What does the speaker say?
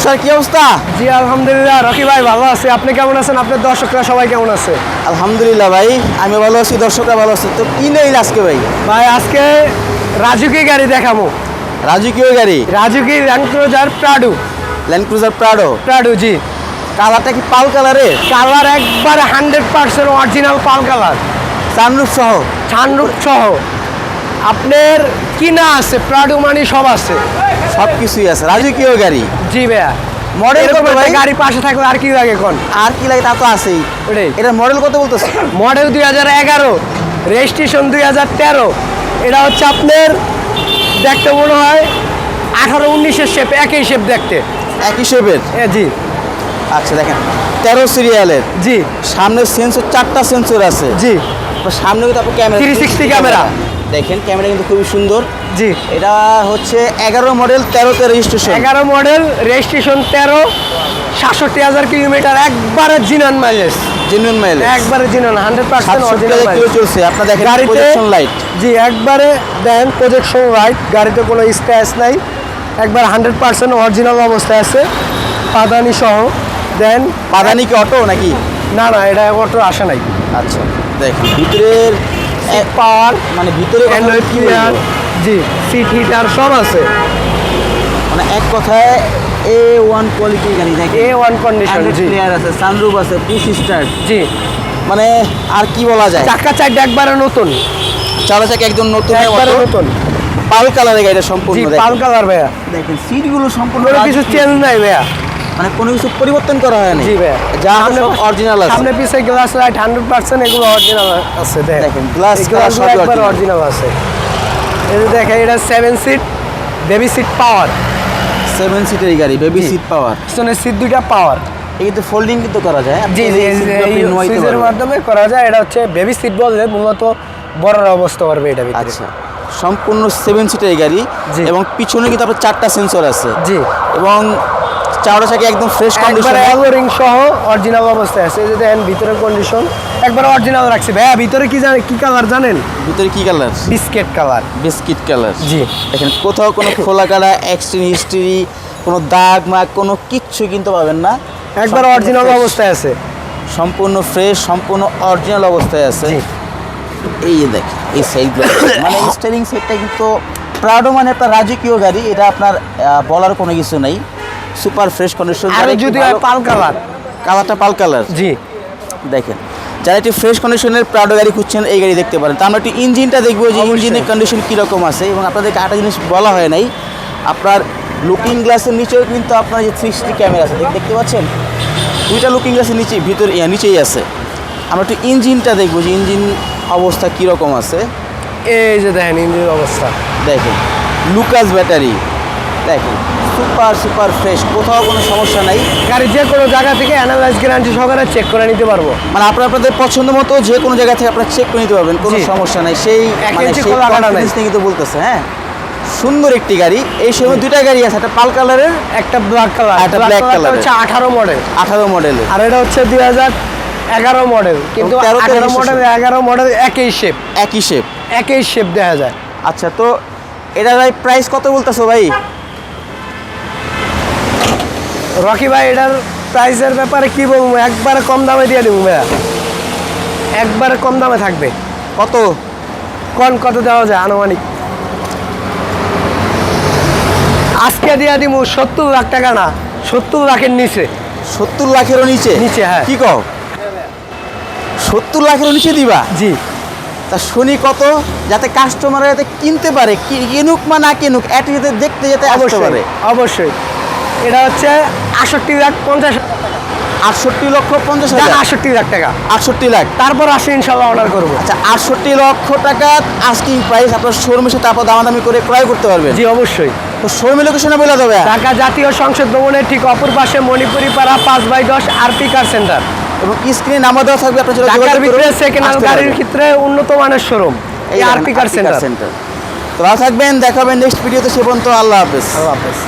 তুষার কি অবস্থা? জি আলহামদুলিল্লাহ। রকি ভাই ভালো আছে। আপনি কেমন আছেন? আপনার দর্শকরা সবাই কেমন আছে? আলহামদুলিল্লাহ ভাই আমি ভালো আছি দর্শকরা ভালো আছে। তো কি নেই আজকে ভাই? ভাই আজকে রাজুকি গাড়ি দেখাবো। রাজকীয় গাড়ি? রাজুকি Land Cruiser Prado Land Cruiser Prado Prado জি। কালারটা কি পাল কালারের কালার একবারে hundred percent original pearl colour sunroof সহ? ছানরূপ সহ। আপনার কিনা আছে? প্রাডু মানি সব আছে। সব কিছুই আছে। রাজকীয় গাড়ি। জি ভাইয়া। মডেল কত ভাই? গাড়ি পাশে থাকলে আর কি লাগে কোন আর কি লাগে তা তো আছেই। ওটাই। এটা মডেল কত বলতেছে? মডেল দুই হাজার এগারো রেজিস্ট্রেশন দুই হাজার তেরো। এটা হচ্ছে আপনার দেখতে মনে হয় আঠারো উনিশের শেপ একই শেপ দেখতে। একই শেপের এ জি। আচ্ছা দেখেন। তেরো সিরিয়ালের জি। সামনে সেন্সর চারটা সেন্সর আছে। জি। সামনে কিন্তু আপনার ক্যামেরা 360 ক্যামেরা। দেখেন ক্যামেরা কিন্তু খুবই সুন্দর। জি। এটা হচ্ছে এগারো মডেল তেরোতে রেজিস্ট্রেশন এগারো মডেল রেজিস্ট্রেশন তেরো সাতষট্টি হাজার কিলোমিটার একবারে জিনান মাইলেজ জেনুইন মাইল একবারে জিনান হান্ড্রেড পার্সেন্ট কিলো চলছে আপনার দেখেন গাড়িতে প্রজেকশন লাইট জি একবারে দেন প্রজেকশন লাইট গাড়িতে কোনো স্ক্র্যাচ নাই। একবার হান্ড্রেড পার্সেন্ট অরিজিনাল অবস্থায় আছে পাদানি সহ। দেন পাদানি কি অটো নাকি? না না এটা অটো আসে নাই। আচ্ছা দেখেন ভিতরের পাওয়ার মানে ভিতরে অ্যান্ড্রয়েড ক্লিয়ার? জি সিট হিটার সব আছে। মানে এক কথায় এ ওয়ান কোয়ালিটির গাড়ি দেখেন এ ওয়ান কন্ডিশন জি। ক্লিয়ার আছে সানরুফ আছে পুশ স্টার্ট জি। মানে আর কি বলা যায়? চাকা চারটা একবারে নতুন। চালা চাকা একদম নতুন একবারে নতুন। পাল কালারের গাড়িটা সম্পূর্ণ পাল কালার ভাইয়া। দেখেন সিটগুলো সম্পূর্ণ কিছু। চেঞ্জ নাই ভাইয়া। মানে কোনো কিছু পরিবর্তন করা হয়নি জি ভাইয়া। যা সামনে- অরিজিনাল আছে। সামনে পিছে গ্লাস লাইট হান্ড্রেড পার্সেন্ট এগুলো অরিজিনাল আছে দেখেন। সবই একবার original। অরিজিনাল আছে। এই দেখেন এটা seven seat baby seat power seven সিটের গাড়ি বেবি সিট পাওয়ার পিছনের সিট দুইটা পাওয়ার এই কিন্তু ফোল্ডিং কিন্তু করা যায়। জি জি সুইচের মাধ্যমে করা যায়। এটা হচ্ছে বেবি সিট বললে মূলত বড়রা অবস্থা পারবে এটা ভিতরে। আচ্ছা সম্পূর্ণ সেভেন সিটের গাড়ি। এবং পিছনে কিন্তু আপনার চারটা সেন্সর আছে। জি। এবং চাওড়া চাকা একদম ফ্রেশ কন্ডিশন অ্যালোরিং সহ অরিজিনাল অবস্থায় আছে। এই যে দেখেন ভিতরের কন্ডিশন একবার অরিজিনাল রাখছি। ভাইয়া ভিতরে কি জানেন কি কালার জানেন? ভিতরে কি colour biscuit colour biscuit colour জি। দেখেন কোথাও কোনো খোলা কাটা অ্যাক্সিডেন্ট হিস্ট্রি কোনো দাগ মাগ কোনো কিচ্ছু কিন্তু পাবেন না। একবার অরিজিনাল অবস্থায় আছে। সম্পূর্ণ ফ্রেশ সম্পূর্ণ অরিজিনাল অবস্থায় আছে। এই যে দেখেন এই সাইডগুলো মানে স্টারিং সেটটা কিন্তু প্রাডো মানে একটা রাজকীয় গাড়ি। এটা আপনার বলার কোনো কিছু নেই। সুপার ফ্রেশ কন্ডিশন আর যদি হয় পাল কালার। কালারটা পাল কালার। জি। দেখেন যারা একটি ফ্রেশ কন্ডিশনের প্রাডো গাড়ি খুঁজছেন এই গাড়ি দেখতে পারেন। তো আমরা একটু ইঞ্জিনটা দেখব যে ইঞ্জিনের কন্ডিশন কীরকম আছে এবং আপনাদেরকে একটা জিনিস বলা হয় নাই আপনার লুকিং গ্লাসের নিচেও কিন্তু আপনার যে থ্রি সিক্সটি ক্যামেরা আছে দেখতে পাচ্ছেন? দুইটা লুকিং গ্লাসের নিচে ভিতরে নিচেই আছে। আমরা একটু ইঞ্জিনটা দেখব যে ইঞ্জিন অবস্থা কীরকম আছে। এই যে দেখেন ইঞ্জিনের অবস্থা। দেখেন লুকাস ব্যাটারি দেখেন সুপার সুপার ফ্রেশ কোথাও কোনো সমস্যা নাই। গাড়ি যে কোনো জায়গা থেকে অ্যানালাইজ গ্যারান্টি সহকারে চেক করে নিতে পারব। মানে আপনার আপনাদের পছন্দ মতো যে কোনো জায়গা থেকে আপনারা চেক করে নিতে পারবেন কোনো সমস্যা নাই। সেই মানে কিন্তু বলতেছে হ্যাঁ? সুন্দর একটি গাড়ি। এই সময় দুইটা গাড়ি আছে একটা পাল কালারের একটা ব্ল্যাক কালার একটা black colour-এর। হচ্ছে আঠারো মডেল আঠারো মডেল আর এটা হচ্ছে দুই হাজার এগারো মডেল কিন্তু এবং 13 আঠারো মডেল এগারো মডেল একই শেপ একই শেপ একই শেপ দেখা যায় আচ্ছা তো এটার ভাই প্রাইস কত বলতেছো ভাই? রকি ভাই এটার প্রাইসের ব্যাপারে কি বলব? একবারে কম দামে দিয়ে দেবো ভাইয়া। একবারে কম দামে থাকবে। কত? কন কত দেওয়া যায় আনুমানিক? আজকে দিয়ে দিব সত্তর লাখ টাকা না সত্তর লাখের নিচে। সত্তর লাখেরও নিচে? নিচে, হ্যাঁ। কি কও? সত্তর লাখেরও নিচে দিবা? জি। তা শুনি কত যাতে কাস্টমার যাতে কিনতে পারে কি- কিনুক বা না কিনুক এটি যাতে দেখতে যেতে আসতে অবশ্যই পারে। অবশ্যই। এটা হচ্ছে আটষট্টি লাখ পঞ্চাশ আটষট্টি লক্ষ পঞ্চাশ হাজার? আটষট্টি লাখ টাকা। আটষট্টি লাখ। তারপর আসে ইনশাল্লাহ অর্ডার করব। আচ্ছা আটষট্টি লক্ষ টাকা আস্কিং প্রাইস আপনার শোরুমে সাথে আপনার দামাদামি করে ক্রয় করতে পারবেন? জি অবশ্যই। তো শোরুমে লোকেশনে বলে দেবে। ঢাকা জাতীয় সংসদ ভবনের ঠিক অপর পাশে মণিপুরি পাড়া পাঁচ বাই দশ আরপি কার সেন্টার এবং স্ক্রিনে নাম্বার দেওয়া থাকবে আপনার ঢাকার ভিতরে সেকেন্ড হ্যান্ড গাড়ির ক্ষেত্রে উন্নত মানের শোরুম এই আরপি কার সেন্টার সেন্টার তো থাকবেন দেখাবেন নেক্সট ভিডিওতে সে পর্যন্ত আল্লাহ হাফেজ। আল্লাহ হাফেজ।